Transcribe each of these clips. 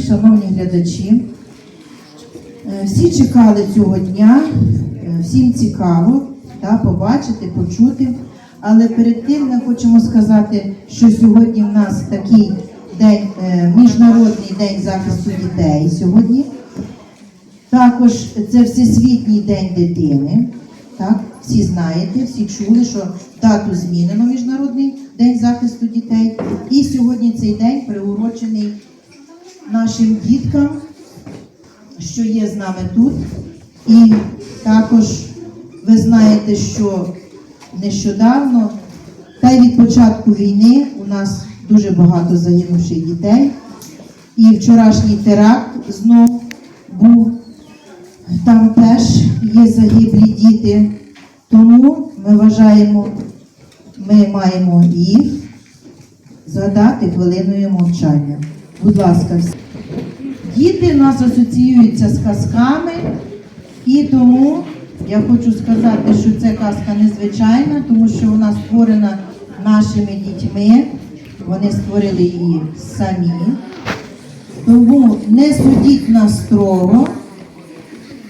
Шановні глядачі, е, всі чекали цього дня, е, всім цікаво та, побачити, почути. Але перед тим ми хочемо сказати, що сьогодні в нас такий день, е, міжнародний день захисту дітей сьогодні. Також це Всесвітній день дитини. Так, всі знаєте, всі чули, що дату змінено Міжнародний день захисту дітей. І сьогодні цей день приурочений нашим діткам, що є з нами тут. І також ви знаєте, що нещодавно, та й від початку війни у нас дуже багато загинувших дітей. І вчорашній теракт знов був. Там теж є загиблі діти. Тому ми вважаємо, ми маємо їх згадати хвилиною мовчання. Будь ласка, всі. Діти в нас асоціюються з казками, і тому я хочу сказати, що це казка незвичайна, тому що вона створена нашими дітьми. Вони створили її самі. Тому не судіть нас строго.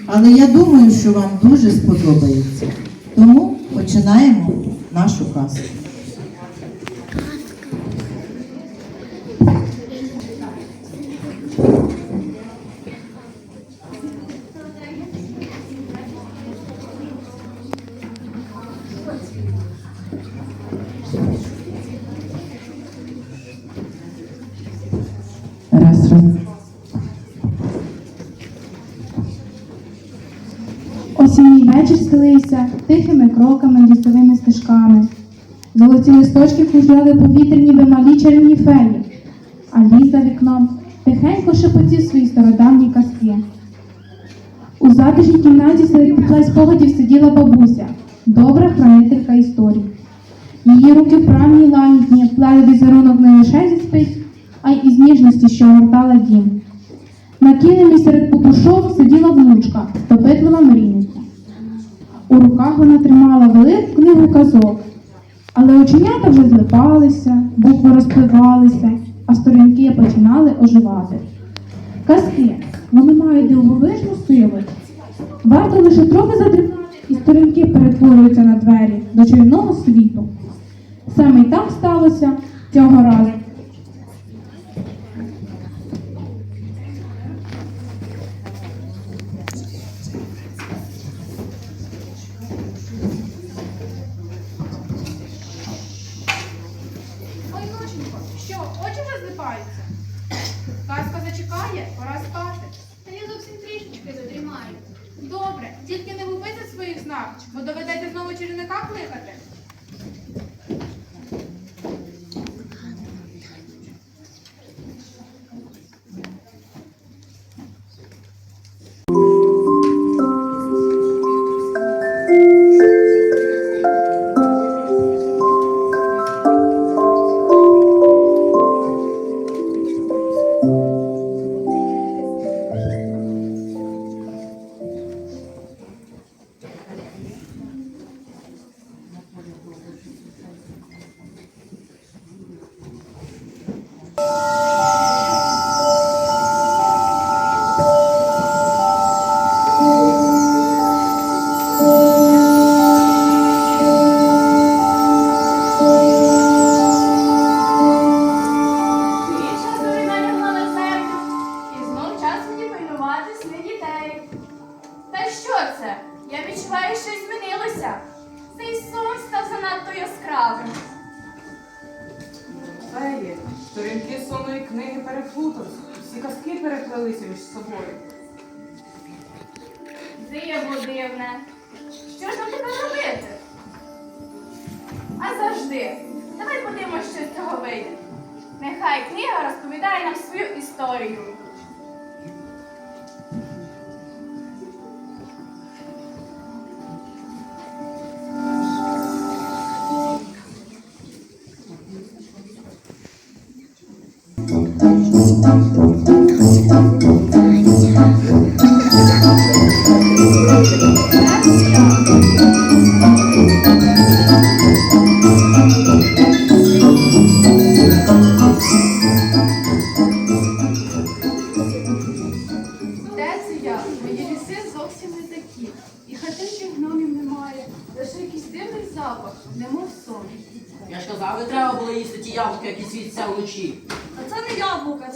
Але я думаю, що вам дуже сподобається. Тому починаємо нашу казку. Тихими кроками лісовими стежками. Золоті листочки кружляли повітря, ніби малі чарівні феї, а ліс за вікном тихенько шепотів свої стародавні казки. У затишній кімнаті серед тепла спогадів сиділа бабуся, добра хранителька історій. Її руки вправні й лагідні, плели візерунок не лише зі спить, а й із ніжності, що огортала дім. На килимі серед подушок сиділа внучка, допитлива мрійниця. У руках вона тримала велику книгу казок, але оченята вже злипалися, букви розпливалися, а сторінки починали оживати. Казки, вони мають дивовижну силу. Варто лише трохи задрібнати, і сторінки перетворюються на двері до чарівного світу. Саме й так сталося цього разу.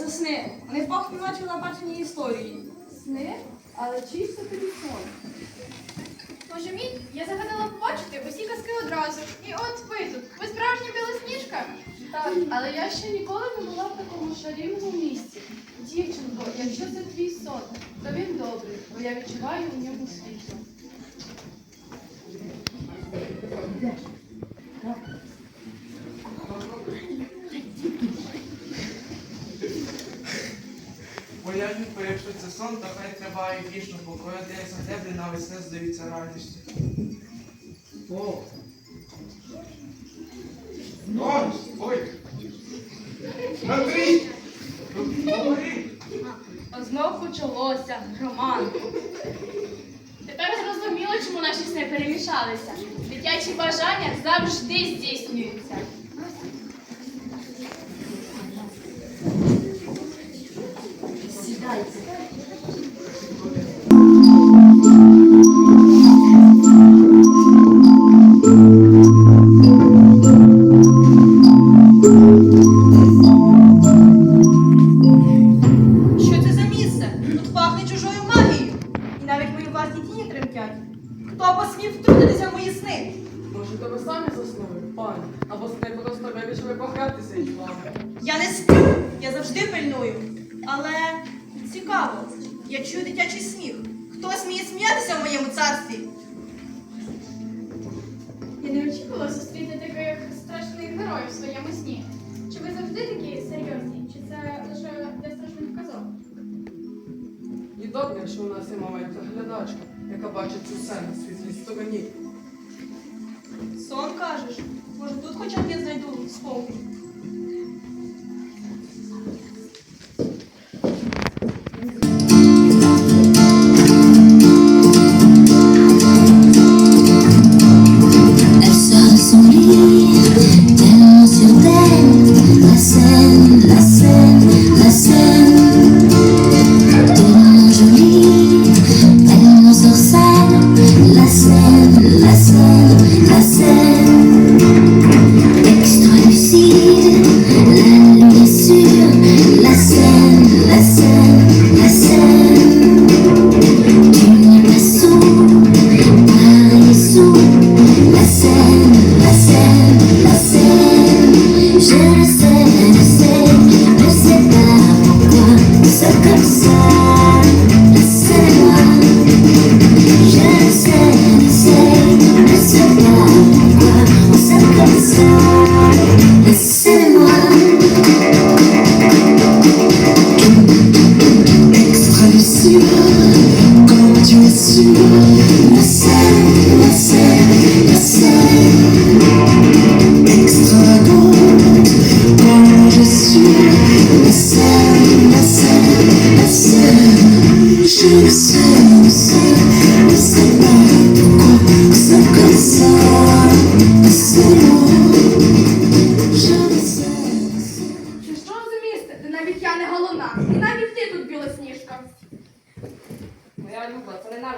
Це сни. Вони пахнуть наче набачені історії. Сни? Але чий це тобі сон? Може мій? Я загадала побачити усі казки одразу. І от ви тут. Ви справжня білосніжка? Так, але я ще ніколи не була в такому шарівному місці. Дівчинко, якщо це твій сон, то він добрий, бо я відчуваю у ньому світло. Я бо якщо це сон, то хай триває вічно, бо коли день затеплі навесне здаються радістю. О! Ой! Ой! Андрій! Говори! Знов почалося, Роман. Тепер зрозуміло, чому наші сни перемішалися. Дитячі бажання завжди здійснюються. Тіні тремтять. Хто посмів втрутитися в мої сни? Може, тебе самі заснули, пані? Або сни просто вирішили погратися із вами. Я не сплю, я завжди пильную. Але цікаво, я чую дитячий сміх. Хто сміє сміятися в моєму царстві? Я не очікувала зустріти таких страшних героїв в своєму сні. Чи ви завжди такі серйозні? Чи це лише для страшних казок? І добре, що у нас є маленька глядачка, яка бачить цю в світлій стороні. Сон кажеш? Може тут хоча б я знайду спокій?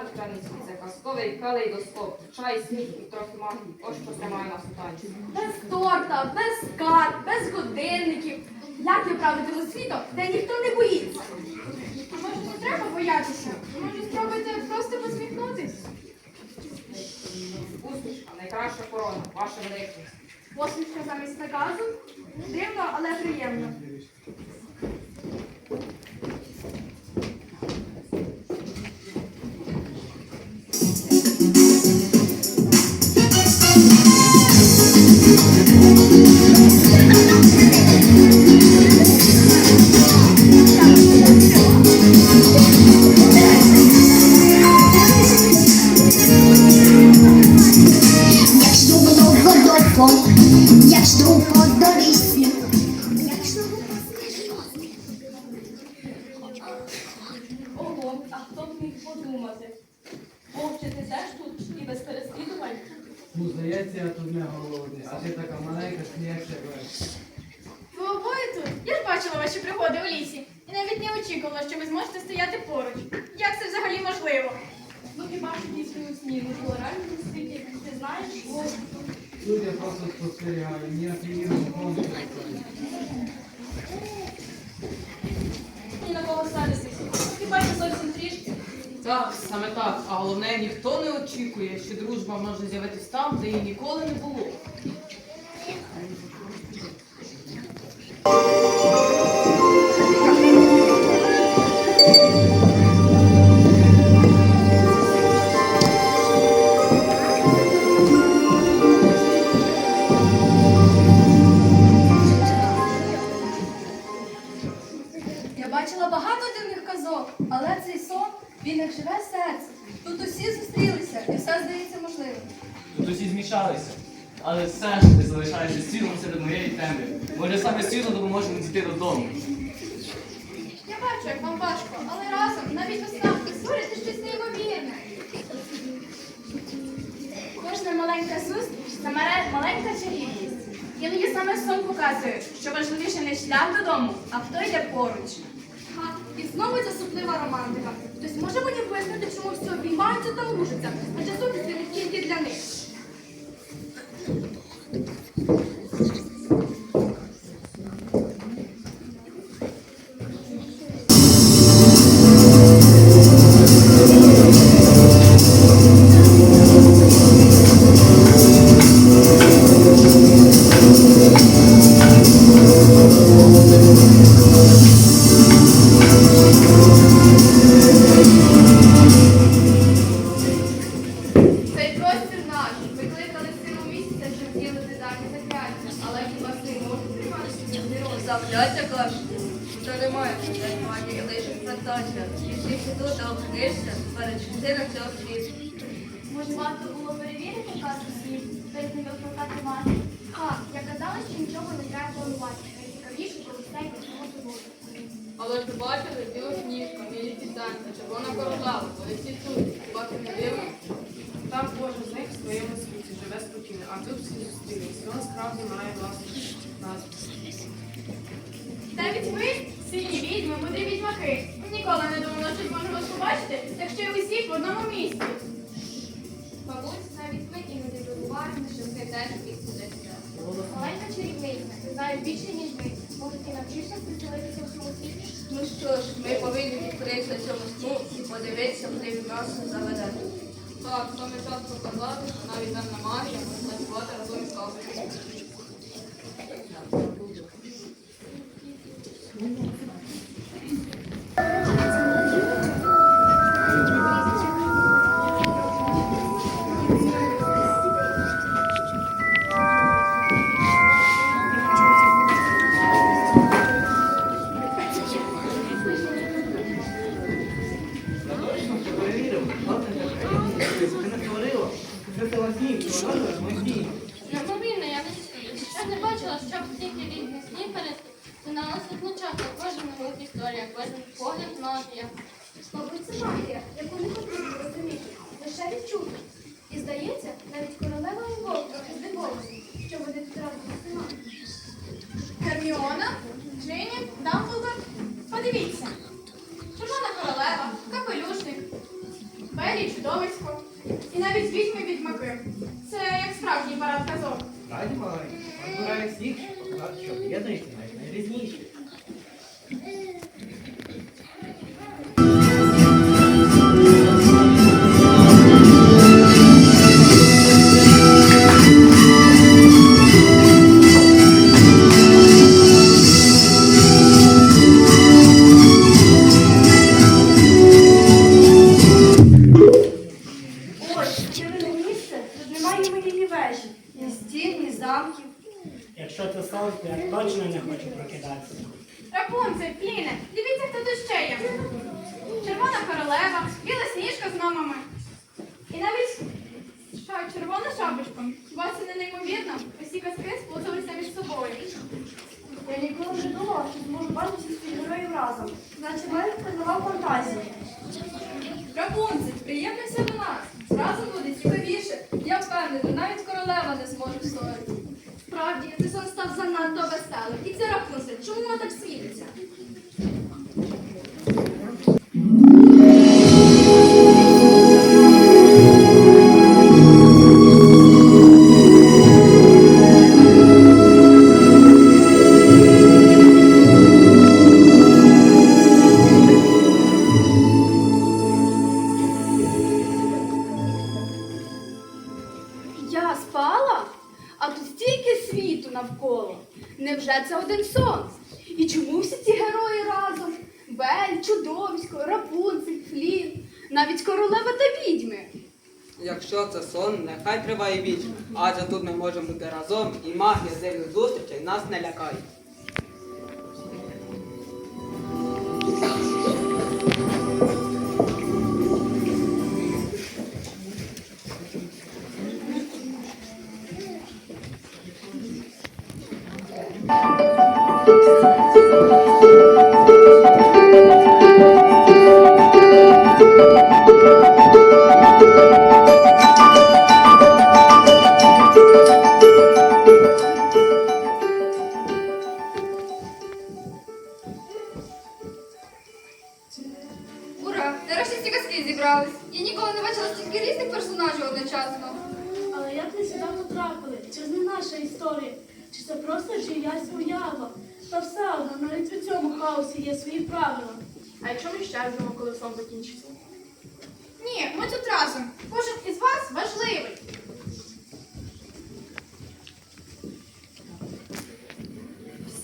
Люба, це казковий калейдоскоп, чай, сміх і трохи магії. Ось що тримає нас у танці. Без торта, без карт, без годинників. Як я правитиму світом, де ніхто не боїться? Може, не треба боятися? Може, спробуйте просто посміхнутись? Усмішка, найкраща корона, ваша величність. Посмішка замість наказу? Дивно, але приємно. Бачила ваші пригоди у лісі. І навіть не очікувала, що ви зможете стояти поруч. Як це взагалі можливо? Ну хіба ж дійсно ну в реальному світі, ти знаєш, Вовче, Тут я просто спостерігаю, ніякий ігор гонки. Ні на кого ставитися. Хіба що зовсім трішки. Так, саме так. А головне, ніхто не очікує, що дружба може з'явитись там, де її ніколи не було. Знову ця суплива романтика. Хтось може мені пояснити, чому всі обіймаються та лужаться, адже часу тільки для них. Завляття каш, що немає, як магії лише фантазія. І ти тут обкнишся перед частинах цього світу. Може, варто було перевірити казку світ, перед ним викликати вас? Ха, я казала, що нічого не треба планувати. Найцікавіше, коли все само собою. Але ж бачили білосніжка, мілі тітанця, червона королева, вони всі тут. Хіба ти не дивно? Так, кожен з них в своєму світі живе спокійно, а тут всі зустрілись. І він справді має власну назву. Навіть ви, сині відьми, мудрі відьмаки. Ніколи не думала, що зможу вас побачити, якщо ви всі в одному місці. Мабуть, навіть ми іноді забуваємо, що це теж місце Маленька чарівниця, знає більше, ніж ви. Можете навчитися приділитися в цьому світі? Ну що ж, ми повинні відкритися цьому сну і подивитися, куди він нас заведе. Так, саме час показати, що навіть темна магія може працювати разом із казкою. Ласні, що вона Неймовірно, я не стою. Я не бачила, щоб стільки різних снів перетиналися одночасно. Кожен рух історія, кожен погляд магія. Мабуть, це що це не неймовірно? Усі казки сплуталися між собою. Я ніколи не думала, що зможу бачити Невже це один сон? І чому всі ці герої разом? Бель, чудовисько, рапунцель, флін, навіть королева та відьми. Якщо це сон, нехай триває вічно, адже тут ми можемо бути разом і магія дивних зустрічей нас не лякає.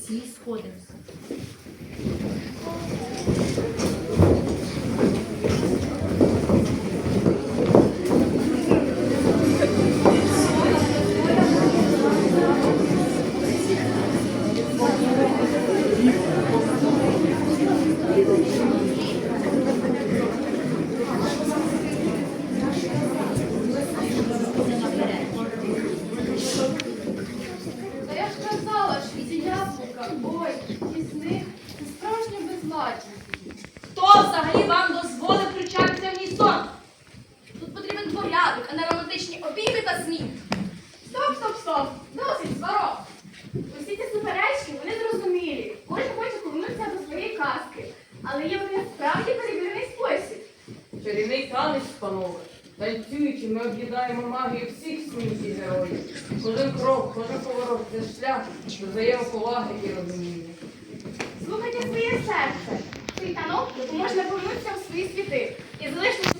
Всі сходимося. Та я ж казала, що ці яблука, ой, із них це справжнє безладдя. Хто взагалі вам дозволив включатися в мій сон? Тут потрібен порядок, а не романтичні обійми та сміх. Стоп, стоп, стоп! Досить, сварок! Усі ці суперечки, вони зрозумілі. Кожен хоче повернутися до своєї казки. Але є один справді перевірений спосіб. Чарівний панове. Танцюючи, ми об'єднаємо магію всіх сміттів героїв. Кожен крок, кожен поворот це шлях до поваги і розуміння. Слухайте своє серце. Цей танок допоможе повернутися в свої світи і залишити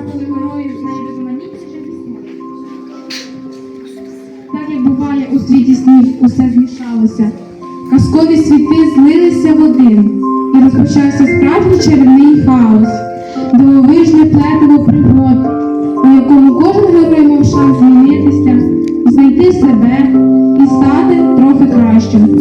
потрапили герої з. Так як буває у світі снів, усе змішалося. Казкові світи злилися в один, і розпочався справжній чарівний хаос, дивовижне плетиво пригод, у якому кожен герой мав шанс змінитися, знайти себе і стати трохи кращим.